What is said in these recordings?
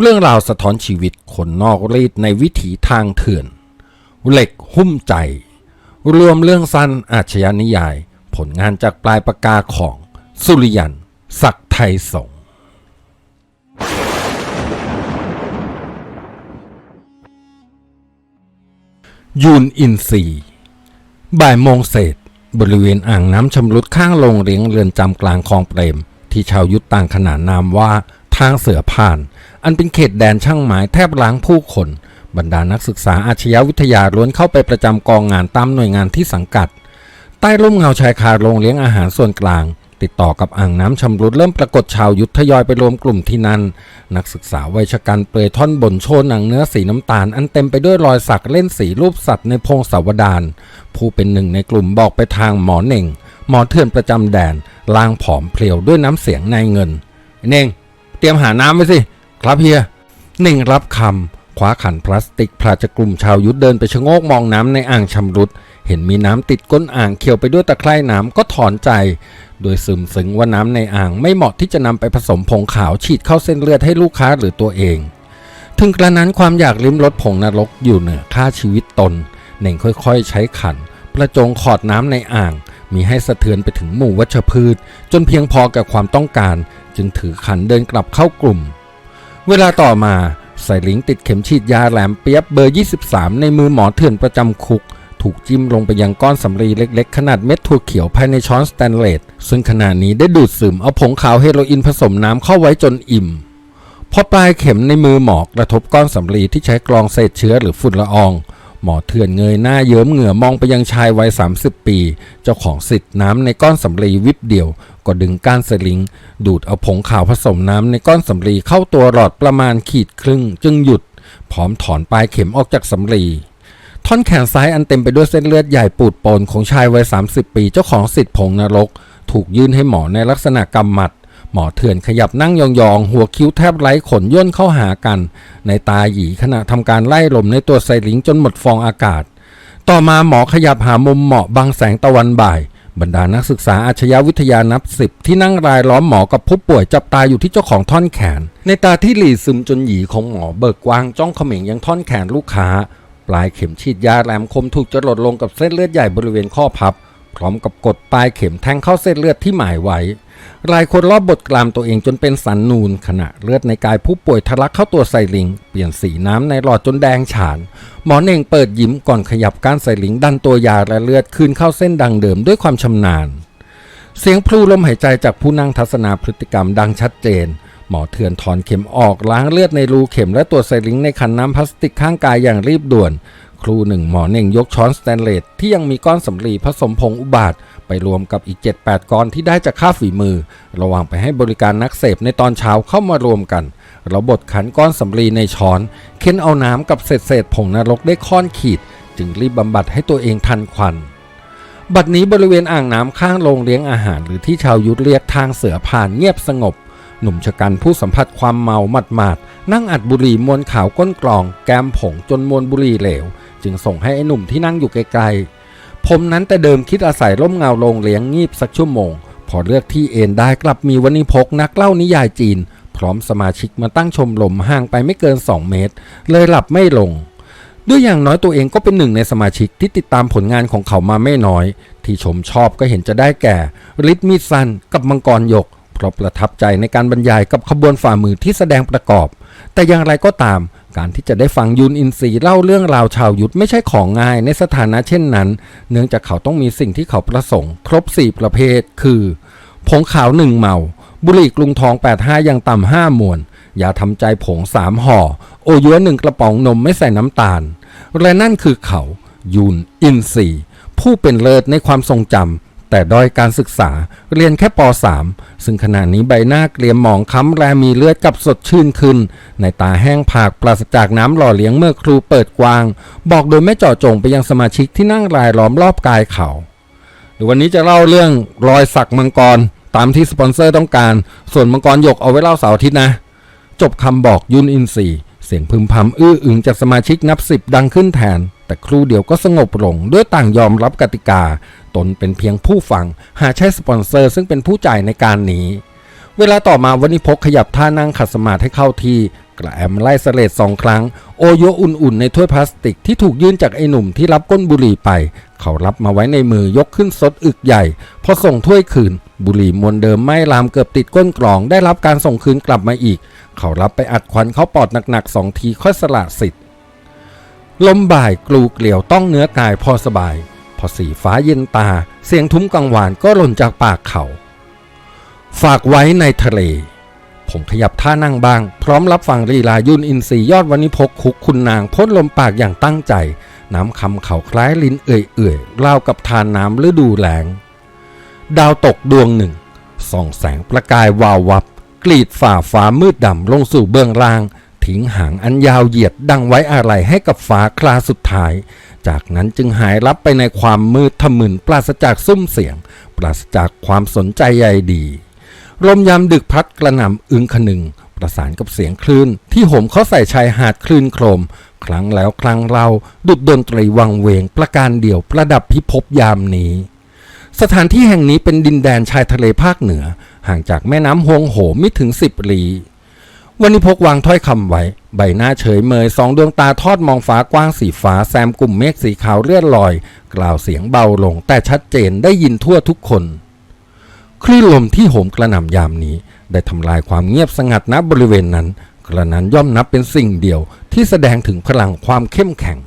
เรื่องราวสะท้อนชีวิตคนนอกรีดในวิถีทางเถื่อน เหล็กหุ้มใจ รวมเรื่องสั้นอาชญานิยาย ผลงานจากปลายปากกาของสุริยัน ศักดิ์ไทยสงยูนอินซีบ่ายโมงเศษ บริเวณอ่างน้ำชำรุดข้างโรงเลี้ยงเรือนจำกลางคลองเปรม ที่ชาวยุทธต่างขนานนามว่าทางเสือผ่าน อันเป็นเขตแดนช่างหมายแทบล้างผู้คน บรรดานักศึกษาอาชญาวิทยาล้วนเข้าไปประจำกองงานตามหน่วยงานที่สังกัด ใต้ร่มเงาชายคาโรงเลี้ยงอาหารส่วนกลาง ติดต่อกับอ่างน้ำชำรุดเริ่มปรากฏชาวยุทธทยอยไปรวมกลุ่มที่นั่น นักศึกษาวัยชะกันเปลือยท่อนบนโชว์หนังเนื้อสีน้ำตาลอันเต็มไปด้วยรอยสักเล่นสีรูปสัตว์ในพงศาวดารผู้เป็นหนึ่งในกลุ่มบอกไปทางหมอเน่งหมอเถื่อนประจำแดนลางผอมเพลียวด้วยน้ำเสียงนายเงินเน่งเตรียมหาน้ำไว้สิ ครับเฮียเน่งรับคำคว้าขันพลาสติกพลาจากกลุ่มชาวยุทธเดินไปชะโงกมองน้ำในอ่างชำรุด เห็นมีน้ำติดก้นอ่างเขียวไปด้วยตะไคร่น้ำก็ถอนใจ โดยซึมซึ้งว่าน้ำในอ่างไม่เหมาะที่จะนำไปผสมผงขาวฉีดเข้าเส้นเลือดให้ลูกค้าหรือตัวเอง ถึงกระนั้นความอยากลิ้มรสผงนรกอยู่เหนือค่าชีวิตตนเน่งค่อยๆ ใช้ขันประจงขอดน้ำในอ่าง มีให้สะเทือนไปถึงหมู่วัชพืช จนเพียงพอกับความต้องการ จึงถือขันเดินกลับเข้ากลุ่ม เวลาต่อมาใส่ลิงติดเข็มฉีดยาแหลมเปียบเบอร์ 23 ในมือหมอเถื่อนประจำคุก ถูกจิ้มลงไปยังก้อนสำลีเล็กๆ ขนาดเม็ดถั่วเขียวภายในช้อนสแตนเลสซึ่งขณะนี้ได้ดูดซึมเอาผงขาวเฮโรอีนผสมน้ำเข้าไว้จนอิ่มพอปลายเข็มในมือหมอกระทบก้อนสำลีที่ใช้กรองเศษเชื้อหรือฝุ่นละออง หมอเถื่อนเงยหน้าเยิ้มเหงื่อมองไปยังชายวัย 30 ปี เจ้าของสิทธิ์น้ำในก้อนสำลีวิบเดียว ก็ดึงก้านสลิง ดูดเอาผงขาวผสมน้ำในก้อนสำลีเข้าตัวหลอดประมาณขีดครึ่ง จึงหยุด พร้อมถอนปลายเข็มออกจากสำลีท่อนแขนซ้ายอันเต็มไปด้วยเส้นเลือดใหญ่ปูดโปนของชายวัย 30 ปี เจ้าของสิทธิ์ผงนรก ถูกยื่นให้หมอในลักษณะกำหมัด หมอเถื่อนขยับนั่งยองๆ หัวคิ้วแทบไร้ขนย่นเข้าหากัน ในตาหยีขณะทำการไล่ลมในตัวไซลิงจนหมดฟองอากาศ ต่อมาหมอขยับหามุมเหมาะบังแสงตะวันบ่าย บรรดานักศึกษาอาชญาวิทยานับสิบที่นั่งรายล้อมหมอกับผู้ป่วยจับตาอยู่ที่เจ้าของท่อนแขน ในตาที่หลีซึมจนหยีของหมอเบิกกว้างจ้องเขม่งยังท่อนแขนลูกค้า ปลายเข็มฉีดยาแหลมคมถูกจรดลงกับเส้นเลือดใหญ่บริเวณข้อพับ พร้อมกับกดปลายเข็มแทงเข้าเส้นเลือดที่หมายไว้ รายคนรอบบทกลามตัวเองจนเป็นสันนูน ขณะเลือดในกายผู้ป่วยทะลักเข้าตัวไซลิง เปลี่ยนสีน้ำในหลอดจนแดงฉาน หมอเน่งเปิดยิ้มก่อนขยับก้านไซลิง ดันตัวยาและเลือดคืนเข้าเส้นดังเดิมด้วยความชำนาญ เสียงพลูลมหายใจจากผู้นั่งทัศนาพฤติกรรมดังชัดเจน หมอเถื่อนถอนเข็มออกล้างเลือดในรูเข็มและตัวไซลิงในขันน้ำพลาสติกข้างกายอย่างรีบด่วน ครูหนึ่งหมอเน่งยกช้อนสแตนเลสที่ยังมีก้อนสำลีผสมผงอุบาท ไปรวมกับอีก 7-8 ก้อนที่ได้จากค่าฝีมือ ระหว่างไปให้บริการนักเสพในตอนเช้าเข้ามารวมกันเราบดขันก้อนสำลีในช้อนเค้นเอาน้ำกับเศษเศษผงนรกได้ค่อนขีด จึงรีบบำบัดให้ตัวเองทันควันบัดนี้บริเวณอ่างน้ำข้างโรงเลี้ยงอาหาร หรือที่ชาวยุทธเรียกทางเสือผ่านเงียบสงบ หนุ่มชะกันผู้สัมผัสความเมาหมัดหมาดๆนั่งอัดบุหรี่มวนขาวก้นกลอง แกมผงจนมวนบุหรี่เหลว จึงส่งให้ไอ้หนุ่มที่นั่งอยู่ไกลๆผมนั้นแต่เดิมคิดอาศัยร่มเงาโรงเลี้ยงงีบสักชั่วโมง พอเลือกที่เอนได้กลับมีวันิพกนักเล่านิยายจีน พร้อมสมาชิกมาตั้งชมรมห่างไปไม่เกิน 2 เมตร เลยหลับไม่ลงด้วยอย่างน้อยตัวเองก็เป็นหนึ่งในสมาชิกที่ติดตามผลงานของเขามาไม่น้อย ที่ชมชอบก็เห็นจะได้แก่ฤทธิ์มีดสันกับมังกรหยก เพราะประทับใจในการบรรยายกับขบวนฝ่ามือที่แสดงประกอบ แต่อย่างไรก็ตาม การที่จะได้ฟังยุนอินทรีเล่าเรื่องราวชาวยุทธไม่ใช่ของง่ายในสถานะเช่นนั้น เนื่องจากเขาต้องมีสิ่งที่เขาประสงค์ ครบ 4 ประเภท คือผงขาวหนึ่งเมา บุหรี่กรุงทอง 85 อย่างต่ำห้ามวนยาทำใจผงสามห่อ โอยัวหนึ่งกระป๋องนมไม่ใส่น้ำตาล และนั่นคือเขายูนอินซีผู้เป็นเลิศในความทรงจำ แต่ด้อยการศึกษาเรียนแค่ป .3 ซึ่งขณะนี้ใบหน้าเกลียมหมองค้ำแรมีเลือดกับสดชื่นขึ้น ในตาแห้งผากปราศจากน้ำหล่อเลี้ยงเมื่อครูเปิดกว้าง บอกโดยไม่เจาะจงไปยังสมาชิกที่นั่งรายล้อมรอบกายเขาเดี๋ยววันนี้จะเล่าเรื่องรอยสักมังกรตามที่สปอนเซอร์ต้องการ ส่วนมังกรหยกเอาไว้เล่าเสาร์อาทิตย์นะ จบคำบอกยุนอินทรีเสียงพึมพำอื้ออึงจากสมาชิกนับสิบดังขึ้นแทน แต่ครูเดียวก็สงบลงด้วยต่างยอมรับกติกา ตนเป็นเพียงผู้ฟัง หาใช่สปอนเซอร์ซึ่งเป็นผู้จ่ายในการนี้ เวลาต่อมาวันิพกขยับท่านั่งขัดสมาธิให้เข้าที่ กระแอมไล่เสเลดสองครั้ง โอโยอุ่นๆในถ้วยพลาสติกที่ถูกยื่นจากไอ้หนุ่มที่รับก้นบุหรี่ไป เขารับมาไว้ในมือยกขึ้นซดอึกใหญ่ พอส่งถ้วยคืน บุหรี่มวนเดิมไม้ลามเกือบติดก้นกล่องได้รับการส่งคืนกลับมาอีก เขารับไปอัดควันเข้าปอดหนักๆสองทีค่อยสละสิทธิ์ลมบ่ายกลูเกลียวต้องเนื้อกายพอสบาย พอสีฟ้าเย็นตา เสียงทุ้มกังวานก็หล่นจากปากเขา ฝากไว้ในทะเล ผมขยับท่านั่งบ้าง พร้อมรับฟังลีลายุนอินทรียอดวันิพกคุกคุณนางพ่นลมปากอย่างตั้งใจ น้ำคำเขาคล้ายลิ้นเอื่อยๆราวกับทานน้ำฤดูแล้งดาวตกดวงหนึ่งส่องแสงประกายวาววับ กรีดฝ่าฟ้ามืดดำลงสู่เบื้องล่าง ทิ้งหางอันยาวเหยียดดังไว้อะไรให้กับฟ้าคลาสุดท้าย จากนั้นจึงหายลับไปในความมืดทะมึนปราศจากซุ้มเสียง ปราศจากความสนใจใยดีลมยามดึกพัดกระหน่ำอึงขนึง ประสานกับเสียงคลื่น ที่โหมเข้าใส่ชายหาดคลื่นโครม ครั้งแล้วครั้งเล่าดุดดนตรีวังเวงประการเดียวประดับพิภพยามนี้ สถานที่แห่งนี้เป็นดินแดนชายทะเลภาคเหนือ ห่างจากแม่น้ำฮวงโหไม่ถึงสิบลี วันนี้พกวางถ้อยคำไว้ ใบหน้าเฉยเมยสองดวงตาทอดมองฟ้ากว้างสีฟ้าแซมกลุ่มเมฆสีขาวเลื่อนลอย กล่าวเสียงเบาลง แต่ชัดเจนได้ยินทั่วทุกคน คลื่นลมที่โหมกระหน่ำยามนี้ ได้ทำลายความเงียบสงัดณบริเวณนั้น กระนั้นย่อมนับเป็นสิ่งเดียว ที่แสดงถึงพลังความเข้มแข็ง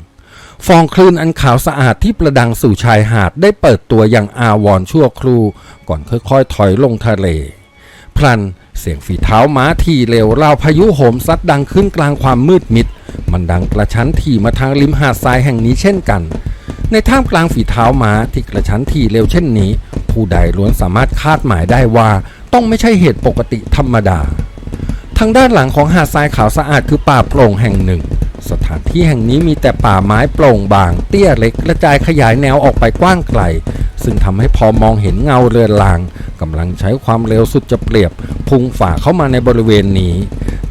ฟองคลื่นอันขาวสะอาดที่ประดังสู่ชายหาดได้เปิดตัวอย่างอาวรชั่วครู่ ก่อนค่อยๆถอยลงทะเล พลัน เสียงฝีเท้าม้าที่เร็วราวพายุโหมซัดดังขึ้นกลางความมืดมิด มันดังกระชั้นที่มาทางริมหาดทรายแห่งนี้เช่นกัน ในท่ามกลางฝีเท้าม้าที่กระชั้นที่เร็วเช่นนี้ ผู้ใดล้วนสามารถคาดหมายได้ว่าต้องไม่ใช่เหตุปกติธรรมดา ทางด้านหลังของหาดทรายขาวสะอาดคือป่าโปร่งแห่งหนึ่ง ถานที่แห่งนี้มีแต่ป่าไม้โปร่งบาง เตี้ยเล็กกระจายขยายแนวออกไปกว้างไกล ซึ่งทำให้พอมองเห็นเงาเรือนลางกำลังใช้ความเร็วสุดจะเปรียบ พุ่งฝ่าเข้ามาในบริเวณนี้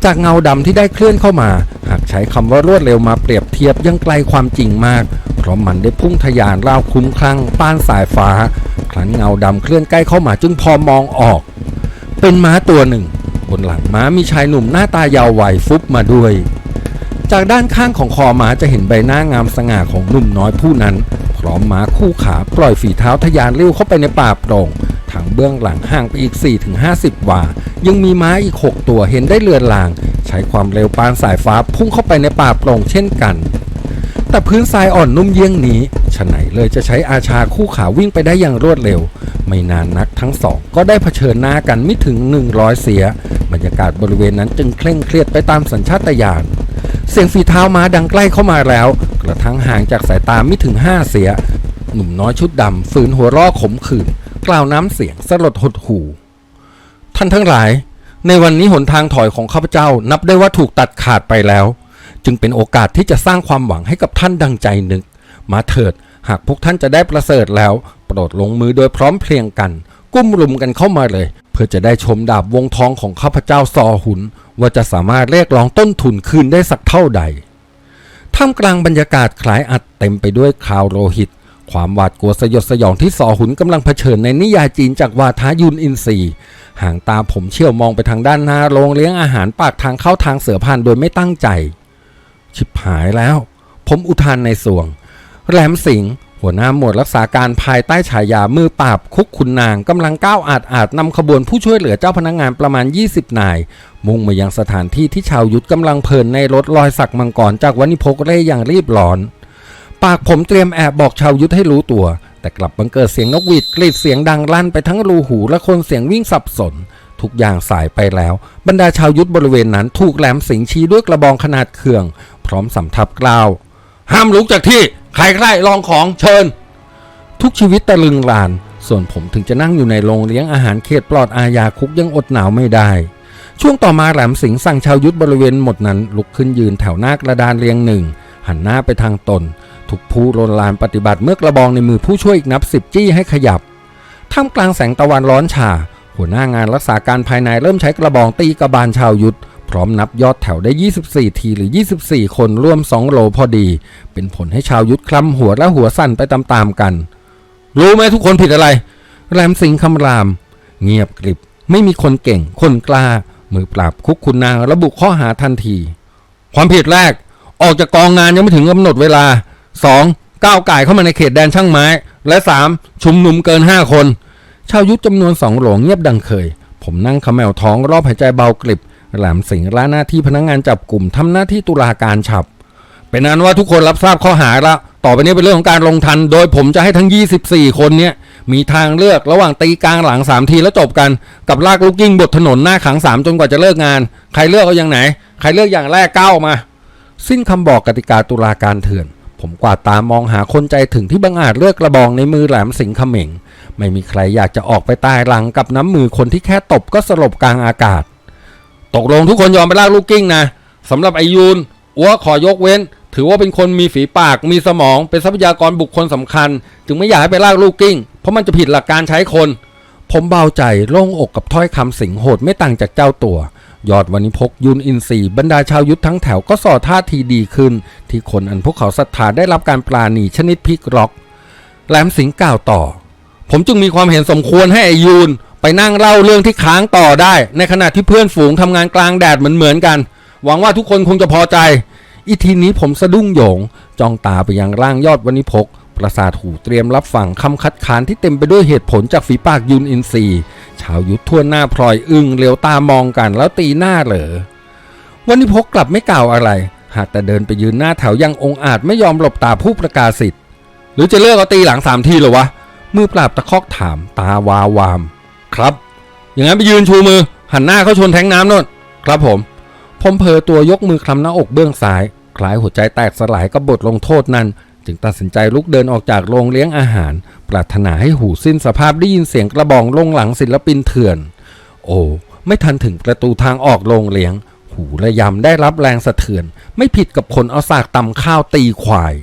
จากเงาดำที่ได้เคลื่อนเข้ามา หากใช้คำว่ารวดเร็วมาเปรียบเทียบยังไกลความจริงมาก เพราะมันได้พุ่งทะยานราวคุ้มคลั่งป้านสายฟ้า ครั้นเงาดำเคลื่อนใกล้เข้ามาจึงพอมองออก เป็นม้าตัวหนึ่ง บนหลังม้ามีชายหนุ่มหน้าตายาววัยฟุบมาด้วย จากด้านข้างของคอม้าจะเห็นใบหน้างามสง่าของหนุ่มน้อยผู้นั้น พร้อมม้าคู่ขาปล่อยฝีเท้าทะยานเร็วเข้าไปในป่าโปร่งทางเบื้องหลังห่างไปอีก 4-50 วา ยังมีม้าอีก 6 ตัวเห็นได้เลือนลาง ใช้ความเร็วปานสายฟ้าพุ่งเข้าไปในป่าโปร่งเช่นกัน แต่พื้นทรายอ่อนนุ่มเยี่ยงนี้ฉะไหนเลยจะใช้อาชาคู่ขาวิ่งไปได้อย่างรวดเร็ว ไม่นานนักทั้งสองก็ได้เผชิญหน้ากันไม่ถึง 100 เสีย บรรยากาศบริเวณนั้นจึงเคร่งเครียดไปตามสัญชาตญาณ เสียงฝีเท้าม้าดังใกล้เข้ามาแล้ว กระทั่งห่างจากสายตาไม่ถึง5เสีย หนุ่มน้อยชุดดำฝืนหัวร่อขมขื่นกล่าวน้ำเสียงสลดหดหู่ ท่านทั้งหลาย ในวันนี้หนทางถอยของข้าพเจ้านับได้ว่าถูกตัดขาดไปแล้ว จึงเป็นโอกาสที่จะสร้างความหวังให้กับท่านดังใจนึก มาเถิด หากพวกท่านจะได้ประเสริฐแล้ว โปรดลงมือโดยพร้อมเพรียงกัน กุ้มรุมกันเข้ามาเลย พื่อจะได้ชมดาบวงทองของข้าพเจ้าซอหุน ว่าจะสามารถเรียกร้องต้นทุนคืนได้สักเท่าใด ท่ามกลางบรรยากาศคล้ายอัดเต็มไปด้วยข่าวโลหิต ความหวาดกลัวสยดสยองที่สอหุนกำลังเผชิญในนิยายจีนจากวาทายุนอินทรีห่างตาผมเชี่ยวมองไปทางด้านหน้าโรงเลี้ยงอาหารปากทางเข้าทางเสือพันโดยไม่ตั้งใจ ชิบหายแล้ว ผมอุทานในสวง แหลมสิง หัวหน้าหมวดรักษาการภายใต้ฉายามือปราบคุกขุนนางกำลังก้าวอาจอาจนำขบวนผู้ช่วยเหลือเจ้าพนักงานประมาณ 20 นาย มุ่งมายังสถานที่ที่ชาวยุทธกำลังเพลินในรถลอยสักมังกรจากวันิพกเร่อย่างรีบร้อน ปากผมเตรียมแอบบอกชาวยุทธให้รู้ตัว แต่กลับบังเกิดเสียงนกหวีดกรีดเสียงดังลั่นไปทั้งรูหูและคนเสียงวิ่งสับสน ทุกอย่างสายไปแล้ว บรรดาชาวยุทธบริเวณนั้นถูกแหลมสิงชี้ด้วยกระบองขนาดเขื่อง พร้อมสำทับกล่าว ห้ามลุกจากที่ใครใครลองของเชิญ ทุกชีวิตตะลึงลาน ส่วนผมถึงจะนั่งอยู่ในโรงเลี้ยงอาหารเขตปลอดอาญาคุกยังอดหนาวไม่ได้ ช่วงต่อมาแหลมสิงสั่งชาวยุทธบริเวณหมดนั้น ลุกขึ้นยืนแถวหน้ากระดานเรียงหนึ่ง หันหน้าไปทางตนทุกผู้ลนลานปฏิบัติเมื่อกระบองในมือผู้ช่วยอีกนับสิบจี้ให้ขยับท่ามกลางแสงตะวันร้อนชาหัวหน้างานรักษาการภายในเริ่มใช้กระบองตีกระบาลชาวยุทธ พร้อมนับยอดแถวได้ 24 ทีหรือ 24 คนร่วม 2 โลพอดี เป็นผลให้ชาวยุทธคลำหัวและหัวสั่นไปตามๆกัน รู้ไหมทุกคนผิดอะไร แรมสิงห์คำราม เงียบกริบ ไม่มีคนเก่ง คนกล้า มือปราบคุกคุณนางระบุข้อหาทันที ความผิดแรก ออกจากกองงานยังไม่ถึงกำหนดเวลา 2. ก้าวไก่เข้ามาในเขตแดนช่างไม้ และ 3. ชุมนุมเกิน 5 คน ชาวยุทธจำนวนสองโหลงเงียบดังเคย ผมนั่งขมวท้องรอบหายใจเบากริบ หลมสิงห์ละหน้าที่พนักงงานจับกลุ่มทำหน้าที่ตุลาการฉับ เป็นนั้นว่าทุกคนรับทราบข้อหาล้วต่อไปนี้เป็นเรื่องของการลงทัน โดยผมจะให้ทั้ง 24 คนเนี้ยมีทางเลือกระหว่างตีกลางหลัง 3 ทีแล้วจบกัน กับลากลูกกิ้งบทถนนหน้าขัง 3 จนกว่าจะเลิกงาน ใครเลือกเอาอย่างไหน ใครเลือกอย่างแรกก้าวมา สิ้นคำบอกกติกาตุลาการเถื่อน ผมกวาดตามองหาคนใจถึงที่บังอาจเลือกกระบองในมือแหลมสิงห์เขม่งไม่มีใครอยากจะออกไปตายหลังกับน้ำมือคนที่แค่ตบก็สลบกลางอากาศ ตกลงทุกคนยอมไปลากลูกกิ้งนะสำหรับไอยูนอัวขอยกเว้น ถือว่าเป็นคนมีฝีปากมีสมองเป็นทรัพยากรบุคคลสำคัญ จึงไม่อยากให้ไปลากลูกกิ้ง เพราะมันจะผิดหลักการใช้คน ผมเบาใจโล่งอกกับถ้อยคำสิงโหดไม่ต่างจากเจ้าตัวยอดวันนิพกยุนอินทรีบรรดาชาวยุทธทั้งแถวก็ส่อท่าทีดีขึ้น ที่คนอันพวกเขาศรัทธาได้รับการปราณีชนิดพิกล็อกแหลมสิงห์กล่าวต่อ ผมจึงมีความเห็นสมควรให้ไอยูน ไปนั่งเล่าเรื่องที่ค้างต่อได้ ในขณะที่เพื่อนฝูงทำงานกลางแดดเหมือนเหมือนกัน หวังว่าทุกคนคงจะพอใจ อีทีนี้ผมสะดุ้งโหยงจ้องตาไปยังร่างยอดวันิพกประสาทหูเตรียมรับฟังคำคัดค้านที่เต็มไปด้วยเหตุผลจากฝีปากยุนอินทรีชาวยุทธทั่วหน้าพลอยอึ้งเลียวตามองกันแล้วตีหน้าเหลอวันิพกกลับไม่กล่าวอะไร หากแต่เดินไปยืนหน้าแถวยังองอาจไม่ยอมหลบตาผู้ประกาศสิทธิ์หรือจะเลิกเอาตีหลังสามทีหรอวะมือปราบตะคอกถาม ตาวาวาม ครับ อย่างนั้นไปยืนชูมือ หันหน้าเข้าชนแทงน้ำน่นครับผม ผมเพอตัวยกมือคลำหน้าอกเบื้องซ้าย คล้ายหัวใจแตกสลายกับบทลงโทษนั้น จึงตัดสินใจลุกเดินออกจากโรงเลี้ยงอาหาร ปรารถนาให้หูสิ้นสภาพได้ยินเสียงกระบองลงหลังศิลปินเถื่อน โอ้ไม่ทันถึงประตูทางออกโรงเลี้ยง หูระยำได้รับแรงสะเทือน ไม่ผิดกับคนเอาสากตำข้าวตีควาย